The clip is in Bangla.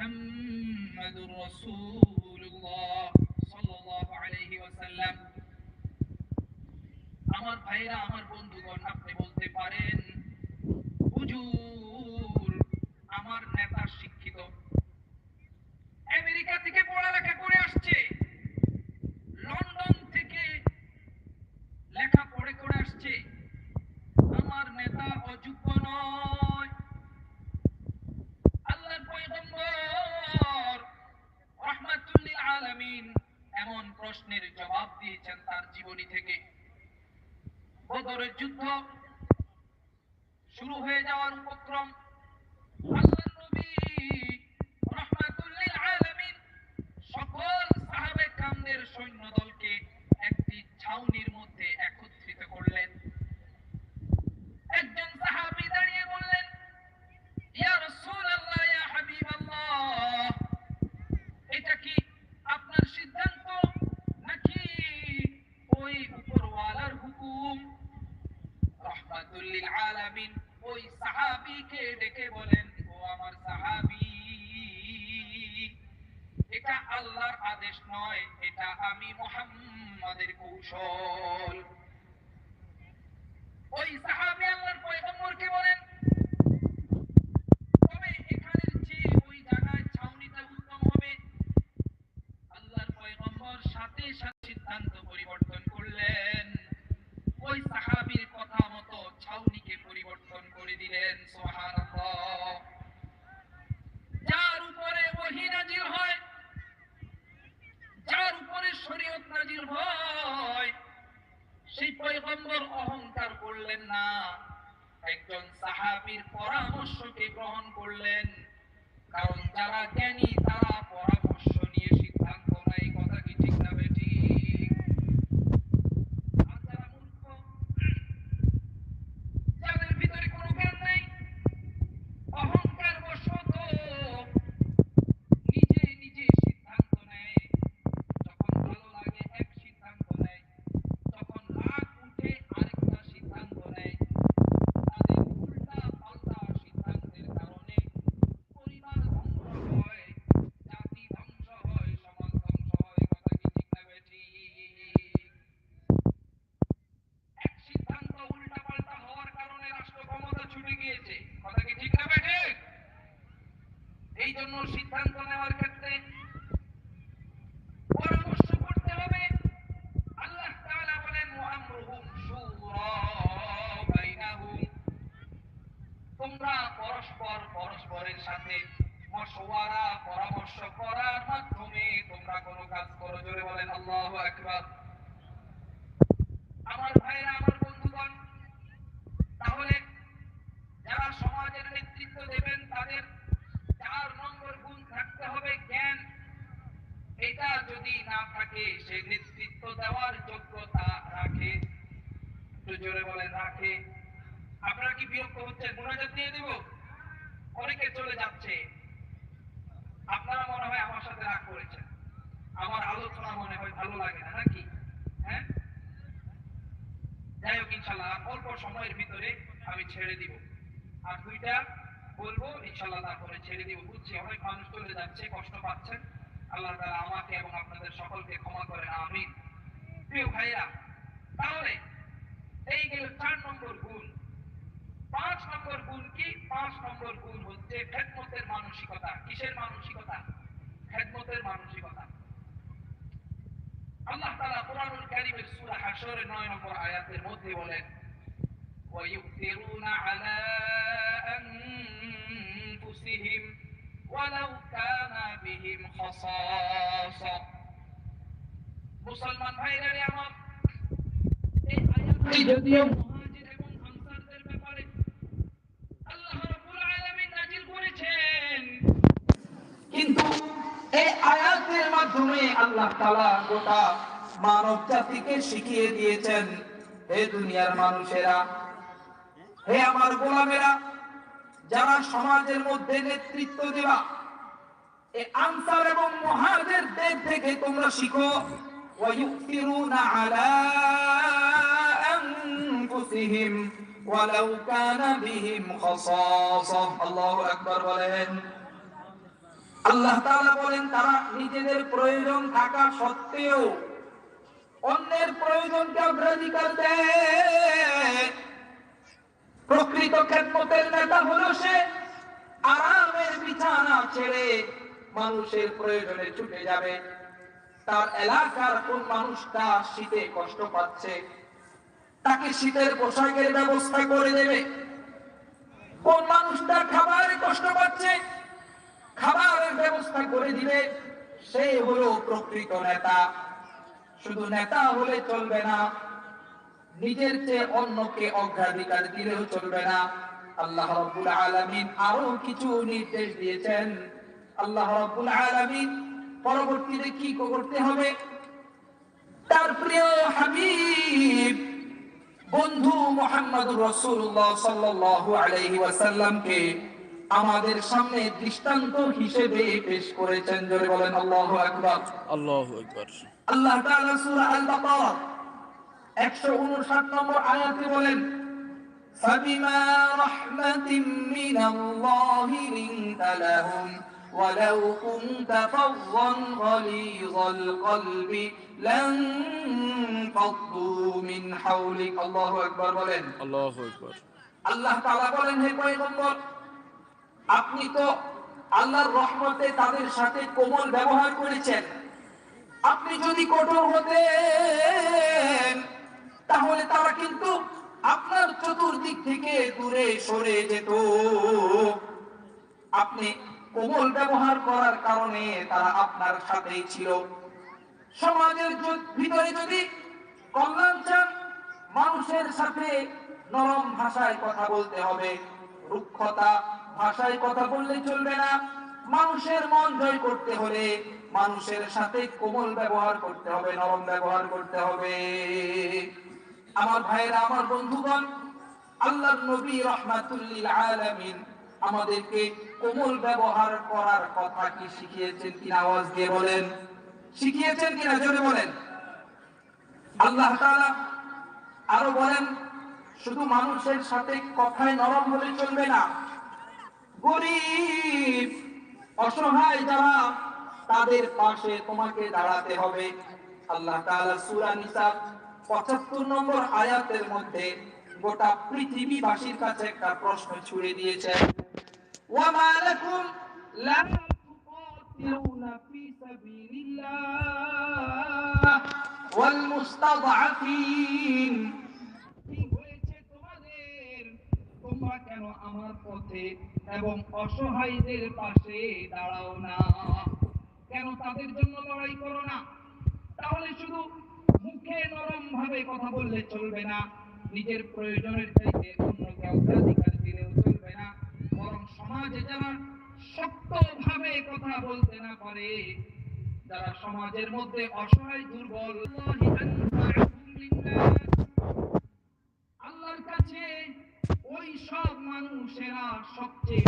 মুহাম্মাদুর صلى الله عليه وسلم আমার ভাইরা, আমার বন্ধুগণ, আপনি বলতে পারেন, হুজুর, আমার নেতা শিক্ষিত আমেরিকা থেকে পড়ালেখা করে আসছে লন্ডন থেকে লেখা পড়ে করে আসছে আমার নেতা অযোগ্য নয় আল্লাহর পয়গম্বর রাহমাতুল লিল আলামিন এমন প্রশ্নের জবাব দিয়েছেন তার জীবনী থেকে। বদরের যুদ্ধ শুরু হয়ে যাওয়ার উপক্রম। নবী রাহমাতুল লিল আলামিন সকল সাহাবে কামদের সৈন্যদলকে একটি ছাউনির মধ্যে একত্রিত করলেন একজন সাহাবী দাঁড়িয়ে বললেন ইয়া রাসূলুল্লাহ ইয়া হাবিবাল্লাহ এটা কি আপনার সিদ্ধান্ত নাকি ওই উপরওয়ালার হুকুম রহমাতুল লিল আলামিন ওই সাহাবীকে ডেকে বলেন, ও আমার সাহাবী, এটা আল্লাহর আদেশ নয়, এটা আমি মুহাম্মাদের কৌশল। ওই সাহাবী আল্লাহর পয়গম্বরকে বলেন সাথে সাথে সিদ্ধান্ত পরিবর্তন করলেন। ওই সাহাবীর কথা মতো ছাউনিকে পরিবর্তন করে দিলেন যার উপরে ওহী নাজিল হয়, যার উপরে শরীয়ত নাজিল হয়, সেই পয়গম্বর অহংকার করলেন না। একজন সাহাবীর পরামর্শকে গ্রহণ করলেন, কারণ যারা জ্ঞানী তারা পরামর্শ জন্য সিদ্ধান্ত নেওয়ার ক্ষেত্রে পরামর্শ করতে হবে। আল্লাহ বলেন তোমরা পরস্পর পরস্পরের সাথে পরামর্শ করার মাধ্যমে তোমরা কোনো কাজ করো। জোরে বলেন, আল্লাহু আকবার আমার ভাইরা আমার বন্ধুগণ তাহলে যারা সমাজের নেতৃত্ব দেবেন তাদের চার নম্বর গুণ থাকতে হবে জ্ঞান এটা যদি না থাকে, সে নেতৃত্ব দেওয়ার যোগ্যতা রাখে। জোরে বলেন রাখে। আপনারা কি বিরক্ত হচ্ছেন? মোনাজাত দিয়ে দিব অনেকে চলে যাচ্ছে। আপনারা মনে হয় আমার সাথে রাগ করেছেন। আমার আলোচনা মনে হয় ভালো লাগে না, নাকি? হ্যাঁ? যাই হোক, ইনশাল্লাহ, অল্প সময়ের ভিতরে আমি ছেড়ে দিব। আর দুইটা বলব, ইনশাল্লাহ তারপরে ছেড়ে দিব। বুঝছি, অনেক মানুষ চলে যাচ্ছে, কষ্ট পাচ্ছেন। আল্লাহ তাআলা আমাকে এবং আপনাদের সকলকে ক্ষমা করেন আমিন প্রিয় ভাইরা তাহলে এই গেল চার নম্বর গুণ পাঁচ নম্বর গুণ কি পাঁচ নম্বর গুণ হচ্ছে খেদমতের মানসিকতা কিসের মানসিকতা খেদমতের মানসিকতা আল্লাহ তাআলা কোরআনুল কারীমের সূরা হাশরের 9 নম্বর আয়াতের মধ্যে বলেন ويؤثرون على أنفسهم ولو كان بهم خصاصة মুসলমান ভাইরা রে আমার এই আয়াতটি যদিও মুহাজির এবং আনসারদের ব্যাপারে আল্লাহ রাব্বুল আলামিন নাজিল করেছেন কিন্তু এই আয়াতের মাধ্যমে আল্লাহ তাআলা গোটা মানব জাতিকে শিখিয়ে দিয়েছেন হে দুনিয়ার মানুষেরা হে আমার গোলামেরা যারা সমাজের মধ্যে নেতৃত্ব দেবা এই আনসার এবং মুহাজিরদের থেকে তোমরা শিখো ويؤثرون على أنفسهم ولو كان بهم خصاصة الله أكبر বলেন আল্লাহ তাআলা বলেন তারা নিজেদের প্রয়োজন থাকা সত্ত্বেও অন্যের প্রয়োজনকে অগ্রাধিকার দেয় প্রকৃত খেদমতের নেতা হলো সে আরামের বিছানা ছেড়ে মানুষের প্রয়োজনে ছুটে যাবে। তার এলাকার কোন মানুষটা শীতে কষ্ট পাচ্ছে, তাকে শীতের পোশাকের ব্যবস্থা করে দেবে। কোন মানুষটা খাবারে কষ্ট পাচ্ছে, খাবারের ব্যবস্থা করে দিবে। সে হলো প্রকৃত নেতা। শুধু নেতা হলে চলবে না, নিজের চেয়ে অন্যকে অগ্রাধিকার দিলেও চলবে না। আল্লাহ আলামিন আরও কিছু নির্দেশ দিয়েছেন। আল্লাহ রাব্বুল আলামিন পরবর্তীতে কি করতে হবে তার প্রিয় হাবিব বন্ধু মোহাম্মদুর রাসূলুল্লাহ সাল্লাল্লাহু আলাইহি ওয়াসাল্লামকে আমাদের সামনে দৃষ্টান্ত হিসেবে পেশ করেছেন জোরে বলেন আল্লাহু আকবার আল্লাহু আকবার আল্লাহ তাআলা সূরা আল বাকারা 159 নম্বর আয়াতে বলেন فبما رحمة من الله لنت لهم ولو كنت فظا غليظ القلب لانفضوا من حولك الله أكبر বলেন আল্লাহু আকবার আল্লাহ তাআলা বলেন হে পয়গম্বর আপনি তো আল্লাহর রহমতে তাদের সাথে কোমল ব্যবহার করেছেন আপনি যদি কঠোর হতেন তাহলে তারা কিন্তু আপনার চতুর্দিক থেকে দূরে সরে যেত আপনি কোমল ব্যবহার করার কারণে তারা আপনার সাথেই ছিল। সমাজের ভিতরে যদি কল্যাণ চান, মানুষের সাথে নরম ভাষায় কথা বলতে হবে। রুক্ষতা ভাষায় কথা বললে চলবে না। মানুষের মন জয় করতে হলে মানুষের সাথে কোমল ব্যবহার করতে হবে, নরম ব্যবহার করতে হবে। আমার ভাইয়েরা, আমার বন্ধুগণ, আল্লাহর নবী রহমাতুল্লিল আলামিন আমাদেরকে কোমল ব্যবহার করার কথা কি শিখিয়েছেন কিনা আওয়াজ দিয়ে বলেন। শিখিয়েছেন কিনা? জোরে বলেন। আল্লাহ আরও বলেন, শুধু মানুষের সাথে কথায় নরম হলে চলবে না। গরিব, অসহায় যারা, তাদের পাশে তোমাকে দাঁড়াতে হবে। আল্লাহ তাআলা সূরা নিসা 75 নম্বর আয়াতের মধ্যে গোটা পৃথিবীবাসীর কাছে একটা প্রশ্ন ছুড়ে দিয়েছেন। তুকাতিলুনা ফি সাবিলিল্লাহ ওয়াল মুস্তাদআফিন কি হয়েছে তোমাদের? তোমরা কেন আমার পথে এবং অসহায়দের পাশে দাঁড়াও না? কেন তাদের জন্য লড়াই করো না? তাহলে শুধু মুখে নরম ভাবে কথা বললে চলবে না। নিজের প্রয়োজনের চাইতে অন্যকে অগ্রাধিকার সমাজে যারা শক্ত ভাবে কথা বলতে না পারে, যারা সমাজের মধ্যে অসহায়, দুর্বল আল্লাহর কাছে ওই সব মানুষেরা সবচেয়ে